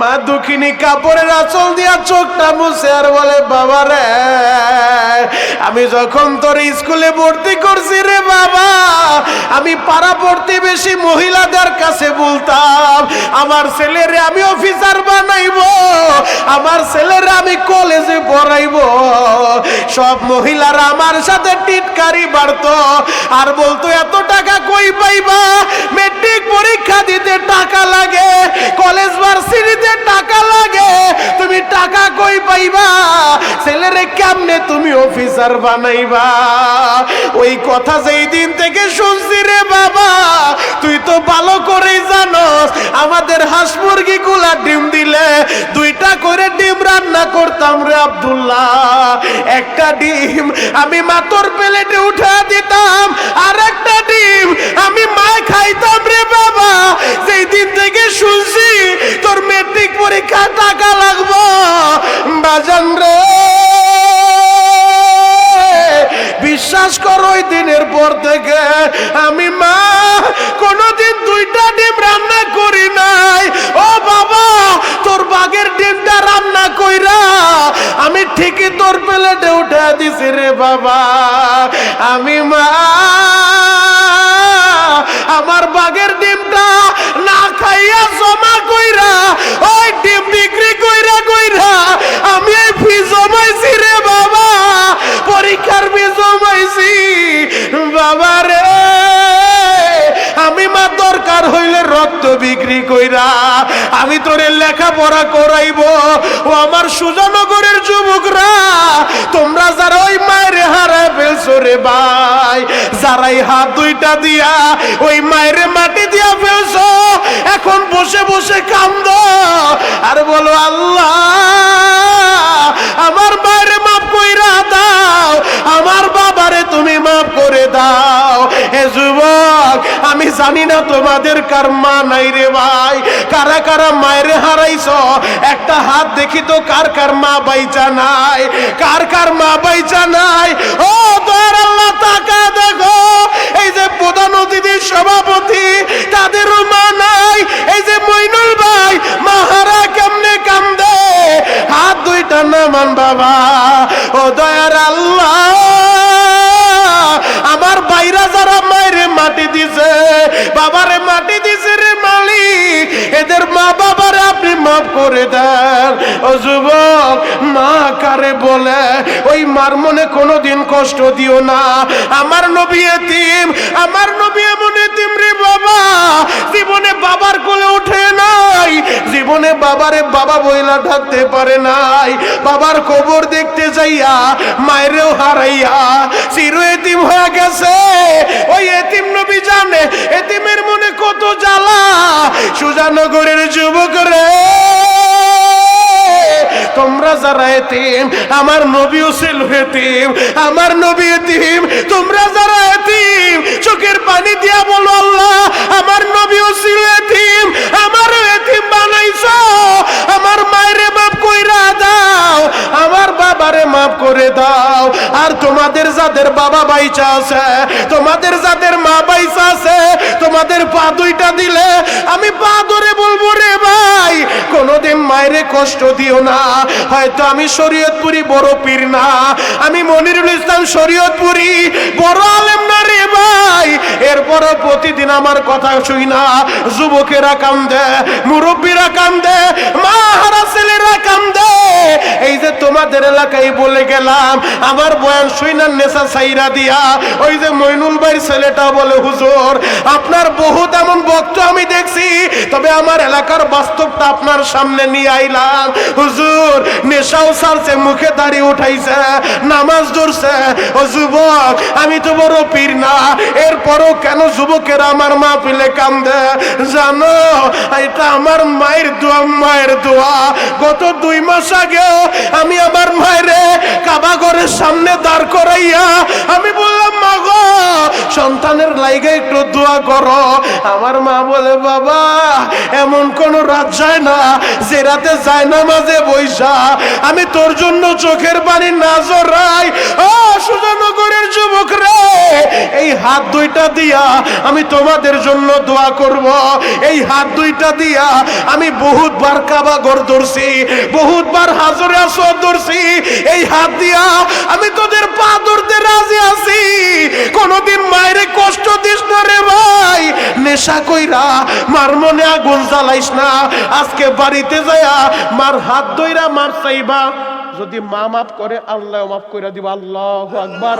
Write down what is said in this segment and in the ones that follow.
মা দুঃখিনী কাপড়ের আঁচল দিয়া চোখটা মুছে আর বলে, বাবা রে, আমি যখন তোর স্কুলে ভর্তি করছি রে বাবা, আমি পাড়া বেশি মহিলাদের কাছে বলতাম, আমার ছেলেরে আমি অফিসার বানাইবো, আমার ছেলেরে আমি কলেজে পড়াইবো। সব মহিলারা আমার সাথে টিটকারি বাড়তো, আর বলতো, এত টাকা কই পাইবা? মেট্রিক পরীক্ষা দিতে টাকা লাগে কলেজ ভার্সিটিতে টাকা লাগে, তুমি টাকা কই পাইবা? ছেলেরে কেমনে তুমি অফিসার বানাইবা? ওই কথা যেই দিন থেকে শুনছি রে বাবা, তুই তো ভালো জানোস আমাদের হাঁস মুরগি গুলা ডিম দিলে দুইটা করে ডিম রান্না করতাম রে আব্দুল্লাহ। একটা ডিম আমি মাতর প্লেটে উঠা দিতাম, আর একটা ডিম আমি মা খাইতাম রে বাবা। সেই দিন থেকে শুনছি তোর মেট্রিক পরীক্ষা টাকা লাগবো, বাজান রে। বিশ্বাস করো ওই দিনের পর থেকে আমি মা কোনোদিন নাই ও বাবা, তোর বাঘের ডিমটা রান্না কইরা আমি ঠিকই তোর প্লেটে উঠে দিছি রে বাবা। আমি মা, আমার বাঘের ডিমটা রক্ত বিক্রি কইরা আমি তোরে লেখাপড়া করাইব। ও আমার সুজানগরের যুবকরা, তোমরা যারা ওই মায়ের হারায় ফেলছো রে ভাই, যারাই হাত দুইটা দিয়া ওই মায়ের মাটি দিয়া ফেলছো, এখন বসে বসে কান্দ। আর বলো, আল্লাহ, আমার মায়ের মাপ কইরা দাও, আমার আমি জানি না তোমাদের কার মা নাই রে ভাই। কারা কারা মায়ের হারাইছো? একটা হাত দেখি তো কার কার মা বাইচা নাই। কার কার মা বাইচা নাই? ও দয়ার আল্লাহ, তাকা দেখো। এই যে প্রধান অতিথির সভাপতি তাদেরও মা নাই। এই যে মইনুল ভাই, মাহারা কেমনে কান্দে? হাত দুইটা নামান বাবা। করে দেন ও যুবক, মা কারে বলে, ওই মার মনে কোনোদিন কষ্ট দিও না। আমার নবী এতিম, আমার নবী এমন এতিম রে বাবা, জীবনে বাবার কোলে উঠে নাই। জীবনে বাবারে বাবা বইলা ডাকতে পারে নাই। বাবার কবর দেখতে যাইয়া মায়েরও হারাইয়া চির এতিম হয়ে গেছে। ওই এতিম নবী জানে, এতিমের মনে কত জ্বালা। সুজানগরের তোমরা যারা এতিম, আমার নবীও ছিল এতিম, আমার নবী এতিম, তোমরা যারা এতিম, চোখের পানি দিয়া বলো আল্লাহ, আমার নবীও ছিল এতিম আমার এতিম বানাইছো মাফ করে দাও। আর তোমাদের যাদের বাবা বাইচা আছে, তোমাদের যাদের মা বাইচা আছে, তোমাদের পা দুইটা দিলে আমি পা ধরে বলব, রে ভাই, কোনোদিন মায়েরে কষ্ট দিও না। হয়তো আমি শরীয়তপুরি বড় পীর না। আমি মনিরুল ইসলাম শরীয়তপুরি বড় আলেম না, রে ভাই। এরপরও প্রতিদিন আমার কথা শুই না। যুবকেরা কান্দে, মুরব্বীরা কান্দে, মা হারা এই যে তোমাদের এলাকায় বলে গেলাম, আমার বয়ান শুই না নেশা সাইরা দিয়া, ওই যে মইনুল ছেলেটা বলে, হুজুর, আপনার বহুত এমন বক্ত আমি দেখছি, তবে আমার এলাকার বাস্তবটা আপনার সামনে নিয়ে আইলাম। হুজুর, নেশাও সারছে, মুখে দাড়ি উঠাইছে, নামাজ ধরছে। ও যুবক, আমি তো বড় পীর না, এরপরও কেন যুবকেরা আমার মা পিলে কান্দে? জানো, এটা আমার মায়ের দোয়া মায়ের দোয়া। গত দুই মাস আগেও আমি আমার মায়ের কাবা ঘরের সামনে দাঁড় করাইয়া আমি বললাম সন্তানের লাইগে একটু দোয়া করো। আমার মা বলে, বাবা, এমন কোন রাত যায় না, যে রাতে যায় না মাঝে বৈশা। আমি তোর জন্য চোখের পানি না জড়াই। ও সুজানগরের যুবক রে, এই হাত দুইটা দিয়া আমি তোমাদের জন্য দোয়া করব। এই হাত দুইটা দিয়া আমি বহুত বার কাবা ঘর ধরছি, বহুতবার হাজরে আসর ধরছি। এই হাত দিয়া আমি তোদের পা ধরতে রাজি আছি। কোনদিন মায়ের কষ্ট দিস না রে ভাই। নেশা কইরা মার মনে আগুন জ্বালাইস না। আজকে বাড়িতে যায়া মার হাত ধইরা মার চাইবা। যদি মা মাফ করে, আল্লাহ মাফ করে দিবা। আল্লাহ আকবার।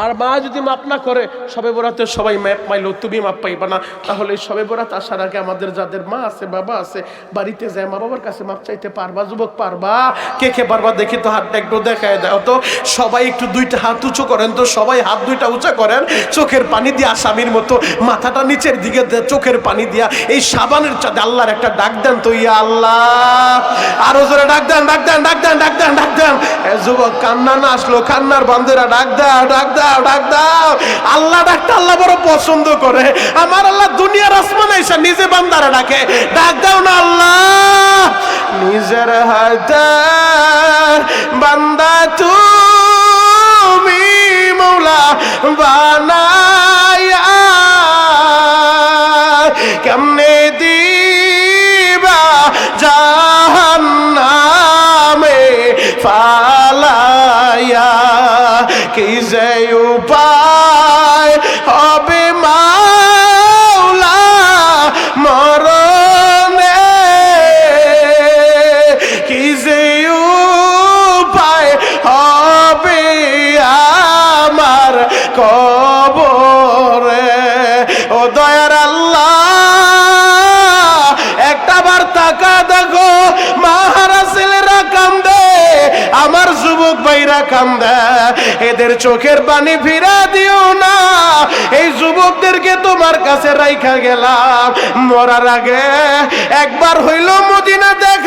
আর মা যদি মাপ না করে, সবে বরাতে সবাই ম্যাপ পাইলো তুমি মাপ পাইবা না। তাহলে সবে বরাত আসার আগে আমাদের যাদের মা আছে, বাবা আছে, বাড়িতে যায় মা বাবার কাছে মাপ চাইতে পারবা, যুবক পারবা? কে কে পারবা দেখি তো, হাতটা একটু দেখায় দাও তো। সবাই একটু দুইটা হাত উঁচু করেন তো, সবাই হাত দুইটা উঁচা করেন। চোখের পানি দিয়ে আসামির মতো, মাথাটা নিচের দিকে চোখের পানি দিয়া। এই সাবানের চাঁদে আল্লাহর একটা ডাক দেন তো, ইয়া আল্লাহ। আরও জোরে ডাক দেন ডাক দেন ডাক দেন ডাক দেন ডাক দেন। যুবক, কান্না না আসলো, কান্নার বান্ধেরা ডাক দাও ডাক দাও, ডাক দাও। আল্লাহ ডাকটা আল্লাহ বড় পছন্দ করে। আমার আল্লাহ দুনিয়ার আসমানে এসে নিজে বান্দারা ডাকে। ডাক দাও না আল্লাহ। নিজের হাতে বান্দা তুমি মৌলা বানায়া কেমনে দিবা জাহান্নামে? ফালাইয়া কি যে উপায় এদের চোখের পানি ফিরা দিও না। এই যুবকদেরকে তোমার কাছে রাইখা গেলাম। মরার আগে একবার হইল মদিনা দেখায়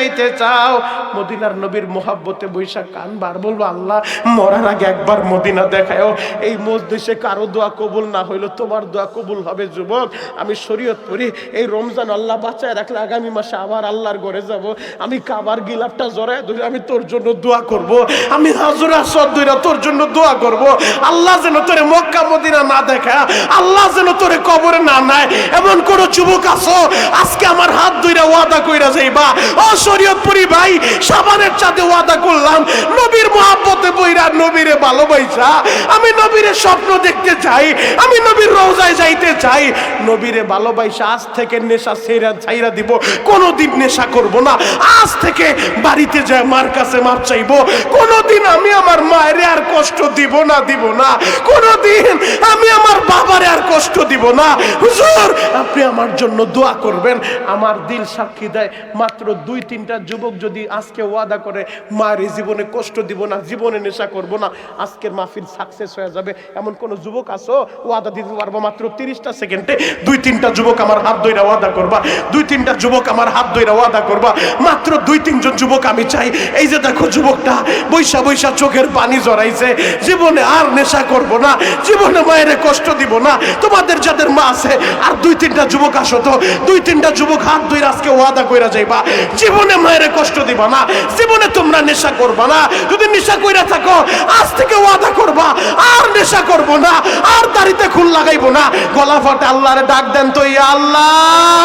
যাইতে চাও। মদিনার নবীর মোহাব্বতে বৈশাখ কানবার বলব, আল্লাহ, মরার আগে একবার মদিনা দেখায় এই মজদেশে কারও দোয়া কবুল না হইল, তোমার দোয়া কবুল হবে যুবক। আমি শরীয়ত পড়ি, এই রমজান আল্লাহ বাঁচায় রাখলে আগামী মাসে আবার আল্লাহর ঘরে যাব। আমি কাবার গিলাপটা জড়ায় ধরে আমি তোর জন্য দোয়া করব। আমি হাজুরা সদ্দুরা তোর জন্য দোয়া করব। আল্লাহ যেন তোরে মক্কা, মদিনা না দেখা আল্লাহ যেন তোরে কবরে না নেয়। এমন কোন যুবক আছো, আজকে আমার হাত ধইরা ওয়াদা কইরা যাইবা। ও শরীয়তপুরি ভাই সাবানের সাথে ওয়াদা করলাম, নবীর মহাব্বতে বইরা নবীরে ভালোবাসা আমি নবীরে স্বপ্ন দেখতে চাই, আমি নবীর রওজায় যাইতে চাই, নবীরে ভালোবাসা, আজ থেকে নেশা ছেড়া ছাইরা দিব, কোনোদিন নেশা করব না। আজ থেকে বাড়িতে যায়, মার কাছে মাপ চাইব। কোনোদিন আমি আমার মায়ের আর কষ্ট দিব না দিব না। কোনোদিন আমি আমার বাবারে আর কষ্ট দিব না। হুজুর, আপনি আমার জন্য দোয়া করবেন। আমার দিল সাক্ষী দেয়, মাত্র দুই, তিনটা যুবক যদি আজকে ওয়াদা করে, মায়ের জীবনে কষ্ট দিব না, জীবনে নেশা করব না, আজকের মাহফিল সাকসেস হয়ে যাবে। এমন কোন যুবক আসো ওয়াদা দিতে পারব মাত্র তিরিশটা সেকেন্ডে দুই তিনটা যুবক আমার হাত ধইরা ওয়াদা করবা। দুই তিনটা যুবক আমার হাত ধইরা ওয়াদা করবা। মাত্র দুই তিনজন যুবক আমি চাই। এই যে দেখো যুবকটা, বৈশা বৈশা চোখের পানি জড়াইছে। জীবনে আর নেশা করব না। জীবনে মায়ের কষ্ট দিব না। তোমাদের যাদের মা আছে, আর দুই তিনটা যুবক আসো তো। দুই তিনটা যুবক হাত ধইরা আজকে ওয়াদা কইরা যাইবা। জীবনে মায়ের কষ্ট দিবা না। জীবনে তোমরা নেশা করবা না। যদি নেশা কইরা থাকো, আজ থেকে ওয়াদা করবা। আর নেশা করব না। আর দাড়িতে খুন লাগাইবো না। গলা ফাটে, আল্লাহরে ডাক দেন তো ইয়া আল্লাহ।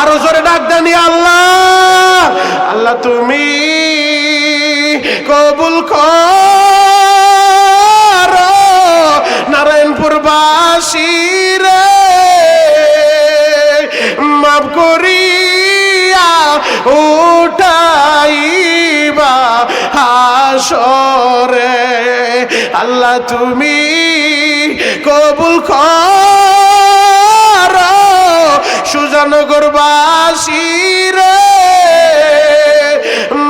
আরও জোরে ডাক দেন ইয়া আল্লাহ। আল্লাহ, তুমি কবুল কর। নারায়ণপুর বাসী রে, মাফ করিয়া উঠাইবা হাসরে। আল্লাহ, তুমি কবুল কর সুজানগর বাসী রে।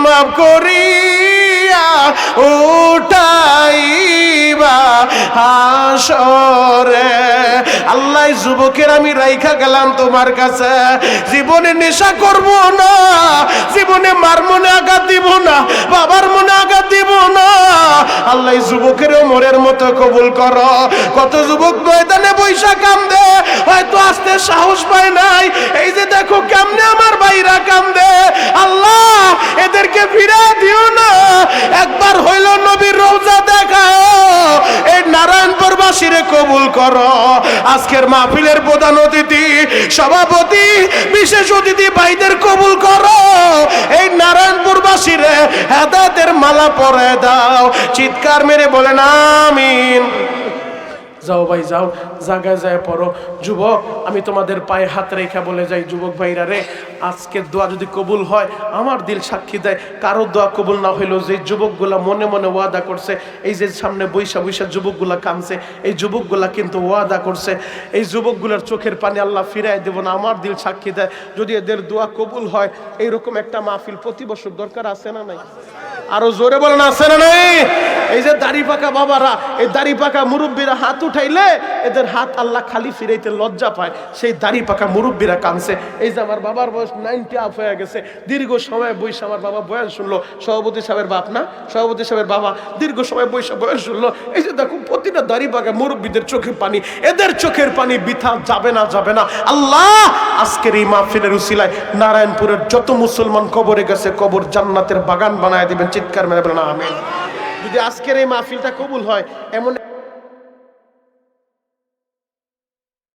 মাফ করিয়া উঠাইবা হাসরে। আল্লাহ যুবকের আমি রাইখা গেলাম তোমার কাছে। জীবনে নেশা করব না, জীবনে মার মনে আঘাত দিব না, বাবার মনে আঘাত দিব না। আল্লাহ যুবকের মোরের মতো কবুল কর। কত যুবক ময়দানে বৈশা কান্দে, হয়তো আসতে সাহস পায় নাই। এই যে দেখো কেমনে আমার ভাইরা কান্দে। আল্লাহ এদেরকে ফিরে দিও না একবার হইল নবীর রোজা দেখায় এই নারায়ণপুরবাসীরে কবুল করো। আজকের মাহফিলের প্রধান অতিথি, সভাপতি, বিশেষ অতিথি ভাইদের কবুল করো। এই নারায়ণপুরবাসীরে হেদাতের মালা পরে দাও। চিৎকার মেরে বলেন, আমিন। যাও ভাই, যাও। জায়গায় যায় পড়ো। যুবক, আমি তোমাদের পায়ে হাত রেখা বলে যাই, যুবক ভাইরা রে আজকের দোয়া যদি কবুল হয়, আমার দিল সাক্ষী দেয়। কারও দোয়া কবুল না হইলেও যে যুবকগুলা মনে মনে ওয়াদা করছে, এই যে সামনে বৈশা বৈশা যুবকগুলা কানছে এই যুবকগুলা কিন্তু ওয়াদা করছে। এই যুবকগুলার চোখের পানি আল্লাহ ফিরাই দেব না, আমার দিল সাক্ষী দেয়। যদি এদের দোয়া কবুল হয়, এইরকম একটা মাহফিল প্রতি বছর দরকার আছে না নাই? আরও জোরে বলেন, আছে না নাই? এই যে দাড়ি পাকা বাবারা, এই দাড়ি পাকা মুরব্বীরা হাত উঠাইলে এদের হাত আল্লাহ খালি ফিরাইতে লজ্জা পায়। সেই দাড়ি পাকা মুরব্বীরা কানছে এই যে আমার বাবার বয়স নাইনটি আপ হয়ে গেছে। দীর্ঘ সময় বৈশা আমার বাবা বয়ান শুনলো। সভাপতি সাহেবের বাপ না? সভাপতি সাহেবের বাবা। দীর্ঘ সময় বৈশা বয়ান শুনলো। এই যে দেখো, প্রতিটা দাড়ি পাকা মুরব্বীদের চোখের পানি, এদের চোখের পানি বিথা যাবে না যাবে না। আল্লাহ, আজকের এই মাহফিলের উসিলায় নারায়ণপুরের যত মুসলমান কবরে গেছে, কবর জান্নাতের বাগান বানায় দিবেন। চিৎকার মেরে বলেন আমিন। যদি আজকের এই মাহফিলটা কবুল হয় এমন